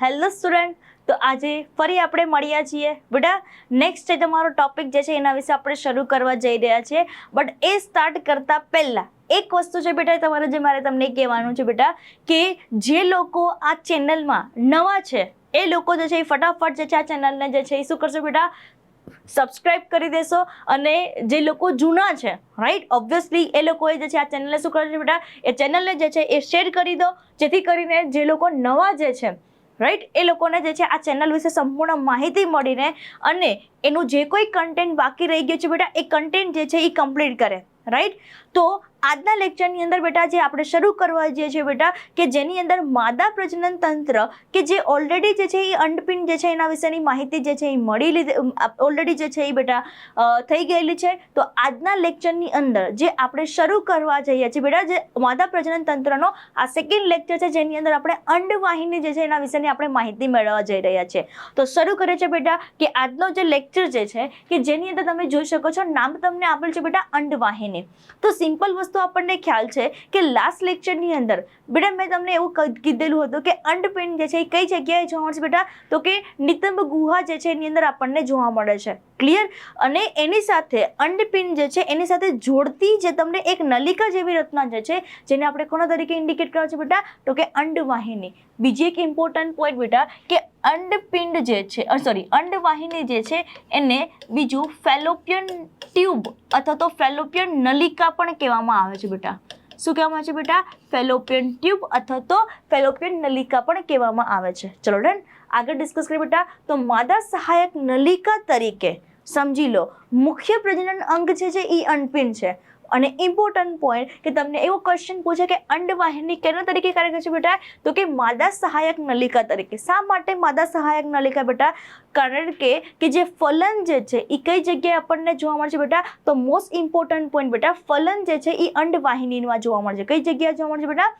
Hello student, તો આજે ફરી આપણે મળ્યા છીએ. બેટા નેક્સ્ટ જે તમારો ટોપિક જે છે એના વિશે આપણે શરૂ કરવા જઈ રહ્યા છીએ. બટ એ સ્ટાર્ટ કરતા પહેલા, એક વસ્તુ છે બેટા તમારે જે મારે તમને કહેવાનું છે બેટા, કે જે લોકો આ ચેનલમાં નવા છે, એ લોકો જે છે એ ફટાફટ જે છે આ ચેનલને જે છે એ શું કરશો બેટા? સબસ્ક્રાઇબ કરી દેશો અને જે લોકો જૂના છે રાઈટ ઓબ્વિયસલી એ લોકોએ જે છે આ ચેનલને શું કરશે બેટા? એ ચેનલને જે છે એ શેર કરી દો, જેથી કરીને જે લોકો નવા જે છે રાઈટ એ લોકોને જે છે આ ચેનલ વિશે સંપૂર્ણ માહિતી મળીને અને એનું જે કોઈ કન્ટેન્ટ બાકી રહી ગયું છે બેટા, એ કન્ટેન્ટ જે છે એ કમ્પ્લીટ કરે. રાઈટ તો આજના લેક્ચરની અંદર બેટા જે આપણે શરૂ કરવા જઈએ છીએ બેટા કે જેની અંદર માદા પ્રજનન તંત્ર કે જે ઓલરેડી જે છે એ અંડપિંડ જે છે એના વિશેની માહિતી જે છે એ મળી લીધી ઓલરેડી જે છે એ બેટા થઈ ગયેલી છે. તો આજના લેક્ચરની અંદર જે આપણે શરૂ કરવા જઈએ છીએ બેટા, જે માદા પ્રજનન તંત્રનો આ સેકન્ડ લેક્ચર છે જેની અંદર આપણે અંડવાહિની જે છે એના વિશેની આપણે માહિતી મેળવવા જઈ રહ્યા છીએ. તો શરૂ કરે છે બેટા કે આજનો જે લેક્ચર જે છે કે જેની અંદર તમે જોઈ શકો છો, નામ તમને આપેલ છે બેટા અંડવાહિની. તો સિમ્પલ વસ્તુ આપણને ખ્યાલ છે કે લાસ્ટ લેક્ચરની અંદર બેટા મેં તમને એવું કીધેલું હતું કે અંડપિંડ જે છે એ કઈ જગ્યાએ જોવા મળશે બેટા? તો કે નિતંબ ગુહા જે છે એની અંદર આપણને જોવા મળે છે. ક્લિયર અને એની સાથે અંડપિંડ જે છે, એની સાથે જોડતી જે તમને એક નલિકા જેવી રચના જે છે, જેને આપણે કોના તરીકે ઇન્ડિકેટ કરવા છે બેટા? તો કે અંડવાહિની. બીજી એક ઇમ્પોર્ટન્ટ પોઈન્ટ બેટા, કે અંડપિંડ જે છે સોરી અંડવાહિની જે છે, એને બીજું ફેલોપિયન ટ્યુબ અથવા તો ફેલોપિયન નલિકા પણ કહેવામાં આવે છે બેટા. શું કહેવામાં આવે છે બેટા? ફેલોપિયન ટ્યુબ અથવા તો ફેલોપિયન નલિકા પણ કહેવામાં આવે છે. ચલો ડન આગળ ડિસ્કસ કરીએ બેટા. તો માદા સહાયક નલિકા તરીકે સમજી લો. મુખ્ય પ્રજનન અંગ છે જે ઈ અનપિન છે. અને ઇમ્પોર્ટન્ટ પોઈન્ટ કે તમને એવો ક્વેશ્ચન પૂછે કે અંડવાહિની કેના તરીકે કાર્ય કરે છે બેટા? તો કે માદા સહાયક નલિકા તરીકે. શા માટે માદા સહાયક નલિકા બેટા? કારણ કે કે જે ફલન જે છે એ કઈ જગ્યાએ આપણને જોવા મળે છે બેટા? તો મોસ્ટ ઇમ્પોર્ટન્ટ પોઈન્ટ બેટા, ફલન જે છે એ અંડવાહિનીમાં જોવા મળે છે. કઈ જગ્યાએ જોવા મળે છે બેટા?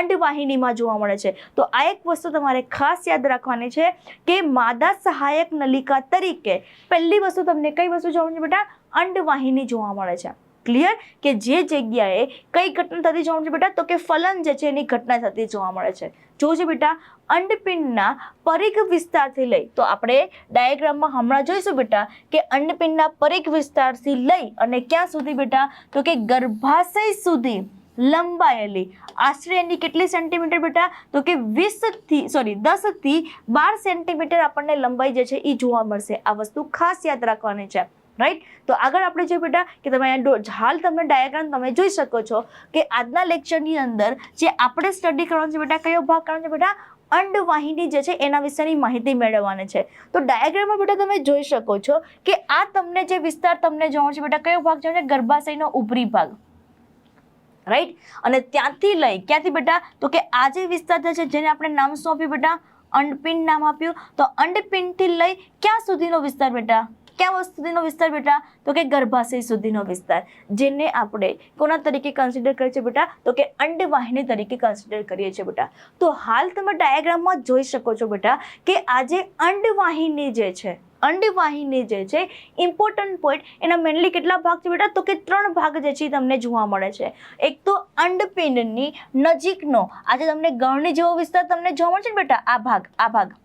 અંડવાહિનીમાં જોવા મળે છે. તો આ એક વસ્તુ તમારે ખાસ યાદ રાખવાની છે કે માદા સહાયક નલિકા તરીકે પહેલી વસ્તુ તમને કઈ વસ્તુ જોવા મળે છે બેટા? અંડવાહિની જોવા મળે છે. ક્લિયર કે જે જગ્યાએ કઈ ઘટના થતી જોવા મળે છે બેટા? તો કે ફલન જે છે એની ઘટના થતી જોવા મળે છે. જોજો બેટા, અંડપિંડના પરિઘ વિસ્તારથી લઈ, તો આપણે ડાયાગ્રામમાં હમણાં જોઈશું બેટા, કે અંડપિંડના પરિઘ વિસ્તારથી લઈ અને ક્યાં સુધી બેટા? તો કે ગર્ભાશય સુધી લંબાયેલી. આશરે એની કેટલી સેન્ટીમીટર બેટા? તો કે વીસથી સોરી દસથી બાર સેન્ટીમીટર આપણને લંબાઈ જે છે એ જોવા મળશે. આ વસ્તુ ખાસ યાદ રાખવાની છે. રાઈટ તો આગળ આપણે જોઈએ બેટા કે તમે હાલ તમે ડાયાગ્રામ તમે જોઈ શકો છો કે આજના લેક્ચરની અંદર જે આપણે સ્ટડી કરવાનો છે બેટા, કયો ભાગ કરવાનો છે બેટા? અંડવાહિની જે છે એના વિશેની માહિતી મેળવવાની છે. તો ડાયાગ્રામમાં બેટા તમે જોઈ શકો છો કે આ તમને જે વિસ્તાર તમને જોવાનો છે બેટા, કયો ભાગ જોવાનો છે? ગર્ભાશયનો ઉપરી ભાગ. રાઈટ અને ત્યાંથી લઈ, ક્યાંથી બેટા? તો કે આ જે વિસ્તાર છે જેને આપણે નામ શું આપ્યું બેટા, અંડપિંડ નામ આપ્યું. તો અંડપિંડથી લઈ ક્યાં સુધીનો વિસ્તાર બેટા? ક્યાં સુધીનો વિસ્તાર બેટા? તો કે ગર્ભાશય સુધીનો વિસ્તાર. જેને આપણે કોના તરીકે કન્સિડર કરીએ છીએ બેટા? તો કે અંડવાહિની તરીકે કન્સિડર કરીએ છીએ બેટા. તો હાલ તમે ડાયાગ્રામમાં જોઈ શકો છો બેટા કે આજે અંડવાહિની જે છે, અંડવાહિની જે છે ઇમ્પોર્ટન્ટ પોઈન્ટ એના મેનલી કેટલા ભાગ છે બેટા? તો કે ત્રણ ભાગ જે છે તમને જોવા મળે છે. એક તો અંડપિંડની નજીકનો, આજે તમને ગળણી જેવો વિસ્તાર તમને જોવા મળે છે ને બેટા? આ ભાગ આ ભાગ.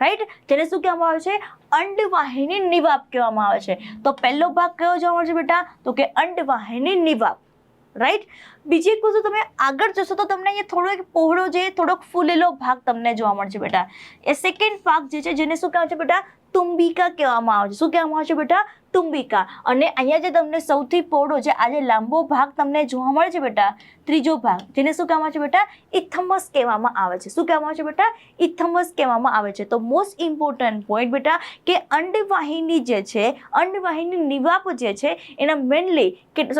રાઈટ જેને શું કહેવામાં આવે છે? અંડવાહિની નિવાપ કહેવામાં આવે છે. તો પહેલો ભાગ કયો જોવા મળશે બેટા? તો કે અંડવાહિની નિવાપ. રાઈટ બીજી એક વસ્તુ તમે આગળ જશો તો તમને અહીંયા થોડો એક પહોળો જે થોડોક ફૂલેલો ભાગ તમને જોવા મળશે બેટા. એ સેકન્ડ ભાગ જે છે, જેને શું કહેવાય છે બેટા? તુંબિકા કહેવામાં આવે છે. શું કહેવામાં આવે છે બેટા? તુંબિકા. અને અહીંયા જે તમને સૌથી પહોળો જે આજે લાંબો ભાગ તમને જોવા મળે છે બેટા, ત્રીજો ભાગ, જેને શું કહેવામાં આવે છે બેટા? ઇથમસ કહેવામાં આવે છે. શું કહેવામાં આવે છે બેટા? ઇથમસ કહેવામાં આવે છે. તો મોસ્ટ ઇમ્પોર્ટન્ટ પોઈન્ટ બેટા, કે અંડવાહિની જે છે, અંડવાહિની નિવાપ જે છે, એના મેનલી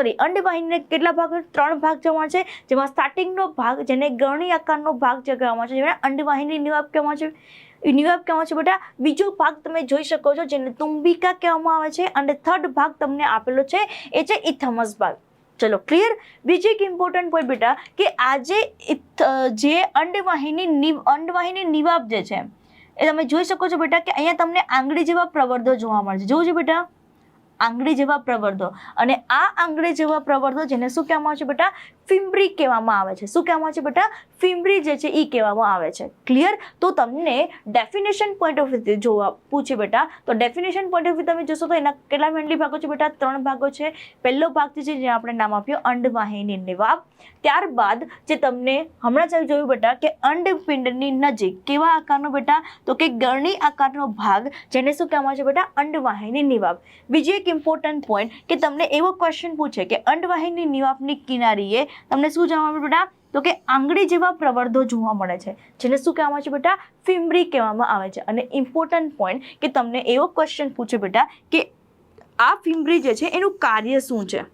સોરી અંડવાહિનીના કેટલા ભાગ? ત્રણ ભાગ જોવા છે. જેમાં સ્ટાર્ટિંગનો ભાગ, જેને ગરણી આકારનો ભાગ જે કહેવામાં આવે છે, જેને અંડવાહિની નિવાપ કહેવામાં છે. એ કહેવાય છે બેટા. બીજો ભાગ તમે જોઈ શકો છો જેને તુંબિકા કહેવામાં આવે છે અને થર્ડ ભાગ તમને આપેલો છે એ છે ઇથમસ ભાગ. ચલો ક્લિયર બીજી એક ઇમ્પોર્ટન્ટ પોઈન્ટ બેટા કે આજે જે અંડવાહિની અંડવાહિની નિવાબ જે છે, એ તમે જોઈ શકો છો બેટા કે અહીંયા તમને આંગળી જેવા પ્રવર્ધો જોવા મળશે જોવું છે બેટા? આંગળી જેવા પ્રવર્ધો. અને આ આંગળી જેવા પ્રવર્ધો જેને શું કહેવામાં આવે છે બેટા? ફિમ્બ્રી કહેવામાં આવે છે. શું કહેવામાં આવે છે બેટા? ફિમ્બ્રી જે છે એ કહેવામાં આવે છે. ક્લિયર તો તમને ડેફિનેશન પોઈન્ટ ઓફ વ્યૂ જોવા પૂછે બેટા. તો ડેફિનેશન પોઈન્ટ ઓફ વ્યૂ તમે જોશો તો એના કેટલા મેન્ડલી ભાગો છે બેટા? ત્રણ ભાગો છે. પહેલો ભાગ છે જે આપણે નામ આપ્યું અંડવાહિની નિવાબ. ત્યારબાદ જે તમને હમણાં જ જોયું બેટા કે અંડપિંડની નજીક કેવા આકારનો બેટા? તો કે ગરણી આકારનો ભાગ જેને શું કહેવામાં આવે છે બેટા? અંડવાહિની નિવાબ. બીજી એક ઇમ્પોર્ટન્ટ પોઈન્ટ કે તમને એવો ક્વેશ્ચન પૂછે કે અંડવાહિની નિવાપની કિનારીએ તમને શું જવા મળે બેટા? તો કે આંગળી જેવા પ્રવર્ધો જોવા મળે છે. જેને શું કહેવામાં આવે છે બેટા? ફિમ્બ્રી કહેવામાં આવે છે. અને ઇમ્પોર્ટન્ટ પોઈન્ટ કે તમને એવો ક્વેશ્ચન પૂછે બેટા કે આ ફિમ્બ્રી જે છે એનું કાર્ય શું છે?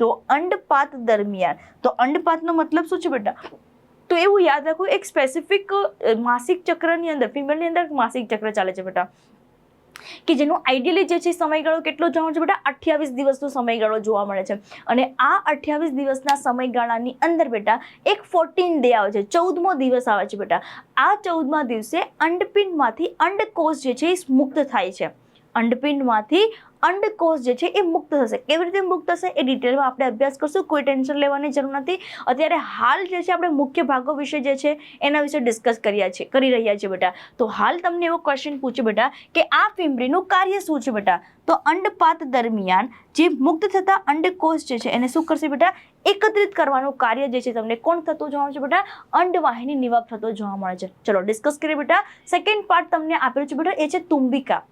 તો અંડપાત દરમિયાન. તો અંડપાતનો મતલબ શું છે બેટા? તો એવું યાદ રાખો, એક સ્પેસિફિક માસિક ચક્રની અંદર ફિમેલની અંદર માસિક ચક્ર ચાલે છે બેટા. કે જેનો આઈડિયલી જે છે સમયગાળો કેટલો જોવા છે બેટા? અઠ્યાવીસ દિવસનો સમયગાળો જોવા મળે છે. અને આ અઠ્યાવીસ દિવસના સમયગાળાની અંદર બેટા, એક ફોર્ટીન ડે આવે છે. ચૌદમો દિવસ આવે છે બેટા. આ ચૌદમા દિવસે અંડપિંડમાંથી અંડકોષ જે છે એ મુક્ત થાય છે. અંડપિંડમાંથી અંડકોષ જે છે એ મુક્ત થશે. કેવી રીતે મુક્ત થશે એ ડિટેલમાં આપણે અભ્યાસ કરશું. કોઈ ટેન્શન લેવાની જરૂર નથી. અત્યારે હાલ જે છે આપણે મુખ્ય ભાગો વિશે જે છે એના વિશે ડિસ્કસ કર્યા છે, કરી રહ્યા છીએ બેટા તો હાલ તમને એવો ક્વેશ્ચન પૂછે બેટા કે આ ફિમરીનું કાર્ય શું છે બેટા તો અંડપાત દરમિયાન જે મુક્ત થતા અંડકોષ જે છે એને શું કરશે બેટા એકત્રિત કરવાનું કાર્ય જે છે તમને કોણ થતું જોવા છે બેટા અંડવાહિની નિવાબ થતો જોવા મળે છે. ચલો ડિસ્કસ કરીએ બેટા સેકન્ડ પાર્ટ તમને આપેલું છે બેટા એ છે તુંબિકા.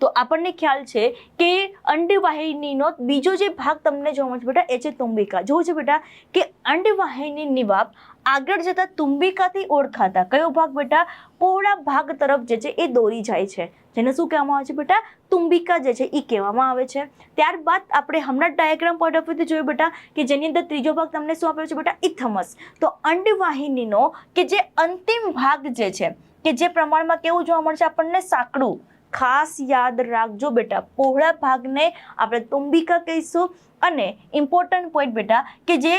તો આપણને ખ્યાલ છે કે અંડવાહિનીનો બીજો જે ભાગ તમને જોવા મળશે બેટા, એ છે તુંબિકા. જોવું છે બેટા કે અંડવાહિની નિવાબ આગળ જતા તુંબિકાથી ઓળખાતા. કયો ભાગ બેટા? પહોળા ભાગ તરફ જે છે એ દોરી જાય છે. જેને શું કહેવામાં આવે છે બેટા? તુંબિકા જે છે એ કહેવામાં આવે છે. ત્યારબાદ આપણે હમણાં ડાયાગ્રામ પોઈન્ટ ઓફ વ્યૂથી જોયું બેટા કે જેની અંદર ત્રીજો ભાગ તમને શું આપ્યો છે બેટા? ઇથમસ તો અંડવાહિનીનો કે જે અંતિમ ભાગ જે છે, કે જે પ્રમાણમાં કેવું જોવા મળશે આપણને સાંકડું. ખાસ યાદ રાખજો બેટા. પહોળા ભાગને આપણે તુંબિકા કહીશું. અને ઇમ્પોર્ટન્ટ પોઈન્ટ બેટા, કે જે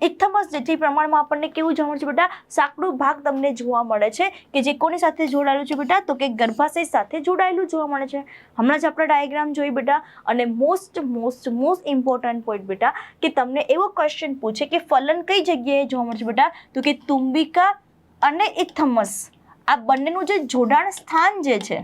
ઇથમસ જે પ્રમાણમાં આપણને કેવું જોવા મળે છે બેટા, સાંકડું ભાગ તમને જોવા મળે છે. કે જે કોની સાથે જોડાયેલું છે બેટા, તો કે ગર્ભાશય સાથે જોડાયેલું જોવા મળે છે. હમણાં જ આપણે ડાયાગ્રામ જોઈ બેટા. અને most most most important point બેટા, કે તમને એવો ક્વેશ્ચન પૂછે કે ફલન કઈ જગ્યાએ જોવા મળે છે બેટા? તો કે તુંબિકા અને ઇથમસ આ બંનેનું જે જોડાણ સ્થાન જે છે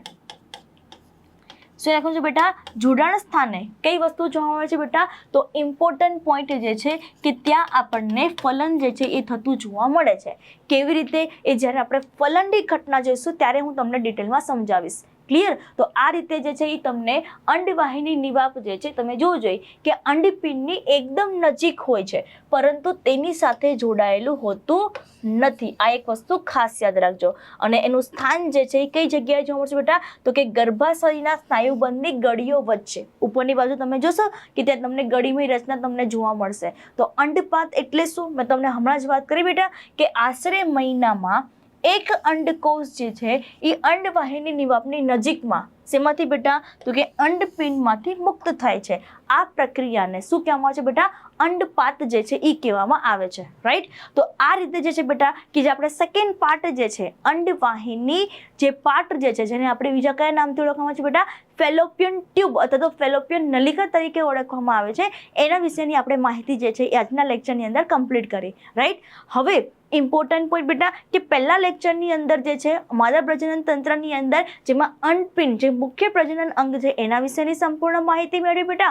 શું રાખવું છે બેટા, જોડાણ સ્થાને કઈ વસ્તુ જોવા મળે છે બેટા? તો ઇમ્પોર્ટન્ટ પોઈન્ટ જે છે કે ત્યાં આપણને ફલન જે છે એ થતું જોવા મળે છે. કેવી રીતે? એ જ્યારે આપણે ફલનની ઘટના જોઈશું, ત્યારે હું તમને ડિટેલમાં સમજાવીશ. ક્લિયર તો આ રીતે જે છે એ તમને અંડવાહિની નિવાપ જે છે, તમે જોજો કે અંડપિંડની એકદમ નજીક હોય છે, પરંતુ તેની સાથે જોડાયેલું હોતું નથી. આ એક વસ્તુ ખાસ યાદ રાખજો. અને એનું સ્થાન જે છે એ કઈ જગ્યાએ જોવા મળશે બેટા? તો કે ગર્ભાશયના સ્નાયુબંધની ગળીઓ વચ્ચે. ઉપરની બાજુ તમે જોશો કે ત્યાં તમને ગળીમય રચના તમને જોવા મળશે. તો અંડપાત એટલે શું? મેં તમને હમણાં જ વાત કરી બેટા કે આશરે મહિનામાં એક અંડકોષ જે છે, એ અંડવાહિની નિવાપની નજીકમાં. શેમાંથી બેટા? તો કે અંડપિંડમાંથી મુક્ત થાય છે. આ પ્રક્રિયાને શું કહેવામાં આવે છે બેટા? અંડપાત જે છે એ કહેવામાં આવે છે. રાઈટ તો આ રીતે જે છે બેટા, કે જે આપણે સેકન્ડ પાર્ટ જે છે અંડવાહિની જે પાર્ટ જે છે, જેને આપણે બીજા કયા નામથી ઓળખવામાં છે બેટા? ફેલોપિયન ટ્યુબ અથવા તો ફેલોપિયન નલિકા તરીકે ઓળખવામાં આવે છે. એના વિશેની આપણે માહિતી જે છે, એ આજના લેક્ચરની અંદર કમ્પ્લીટ કરી. રાઈટ હવે ઇમ્પોર્ટન્ટ પોઈન્ટ બેટા, કે પહેલા લેક્ચરની અંદર જે છે માદા પ્રજનન તંત્રની અંદર, જેમાં અનપિન જે મુખ્ય પ્રજનન અંગ છે, એના વિશેની સંપૂર્ણ માહિતી મેળવી બેટા.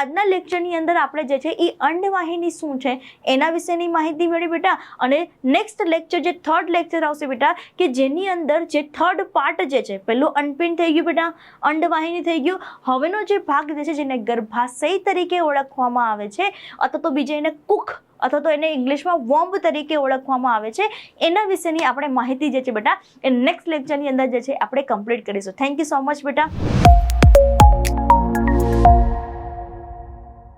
આજના લેક્ચરની અંદર આપણે જે છે એ અંડવાહિની શું છે, એના વિશેની માહિતી મેળવી બેટા. અને નેક્સ્ટ લેક્ચર જે થર્ડ લેક્ચર આવશે બેટા, કે જેની અંદર જે થર્ડ પાર્ટ જે છે, પહેલું અનપિન થઈ ગયું બેટા, અંડવાહિની થઈ ગયું. હવેનો જે ભાગ જે છે, જેને ગર્ભાશય તરીકે ઓળખવામાં આવે છે, અથવા તો બીજા એને કુખ અથવા તો એને ઇંગ્લિશમાં વોમ્બ તરીકે ઓળખવામાં આવે છે. એના વિશેની આપણે માહિતી જે છે બેટા, એ નેક્સ્ટ લેક્ચરની અંદર જે છે, આપણે કમ્પ્લીટ કરીશું. થેન્ક યુ સો મચ બેટા.